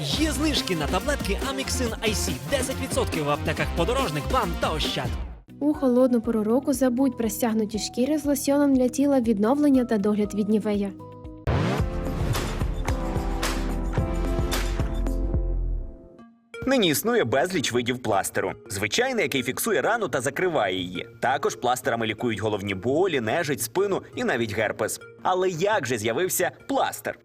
Є знижки на таблетки Аміксин IC 10% в аптеках подорожник, бам та ощад. У холодну пору року забудь про стягнуті шкіри з лосьоном для тіла відновлення та догляд від нівея. Нині існує безліч видів пластеру. Звичайний, який фіксує рану та закриває її. Також пластерами лікують головні болі, нежить, спину і навіть герпес. Але як же з'явився пластир?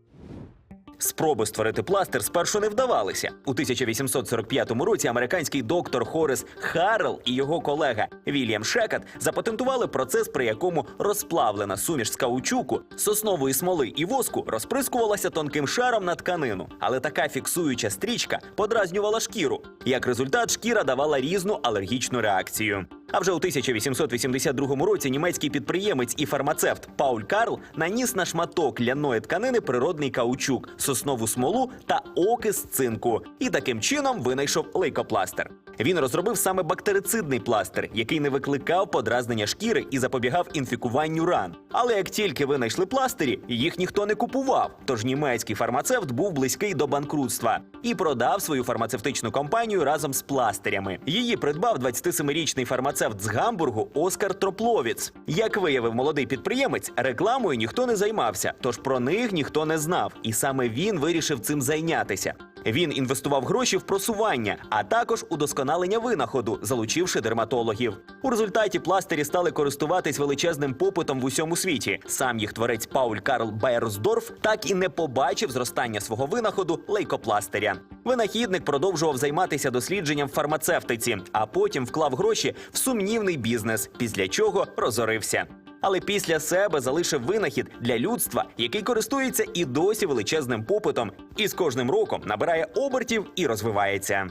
Спроби створити пластир спершу не вдавалися. У 1845 році американський доктор Хорес Харрел і його колега Вільям Шекат запатентували процес, при якому розплавлена суміш з каучуку, соснової смоли і воску розприскувалася тонким шаром на тканину. Але така фіксуюча стрічка подразнювала шкіру. Як результат, шкіра давала різну алергічну реакцію. А вже у 1882 році німецький підприємець і фармацевт Пауль Карл наніс на шматок ляної тканини природний каучук, соснову смолу та окис цинку. І таким чином винайшов лейкопластир. Він розробив саме бактерицидний пластир, який не викликав подразнення шкіри і запобігав інфікуванню ран. Але як тільки винайшли пластирі, їх ніхто не купував. Тож німецький фармацевт був близький до банкрутства і продав свою фармацевтичну компанію разом з пластирями. Її придбав 27-річний фармацевт з Гамбургу Оскар Тропловіц. Як виявив молодий підприємець, рекламою ніхто не займався, тож про них ніхто не знав. І саме він вирішив цим зайнятися. Він інвестував гроші в просування, а також удосконалення винаходу, залучивши дерматологів. У результаті пластирі стали користуватись величезним попитом в усьому світі. Сам їх творець Пауль Карл Байерсдорф так і не побачив зростання свого винаходу лейкопластиря. Винахідник продовжував займатися дослідженням в фармацевтиці, а потім вклав гроші в сумнівний бізнес, після чого розорився. Але після себе залишив винахід для людства, який користується і досі величезним попитом, і з кожним роком набирає обертів і розвивається.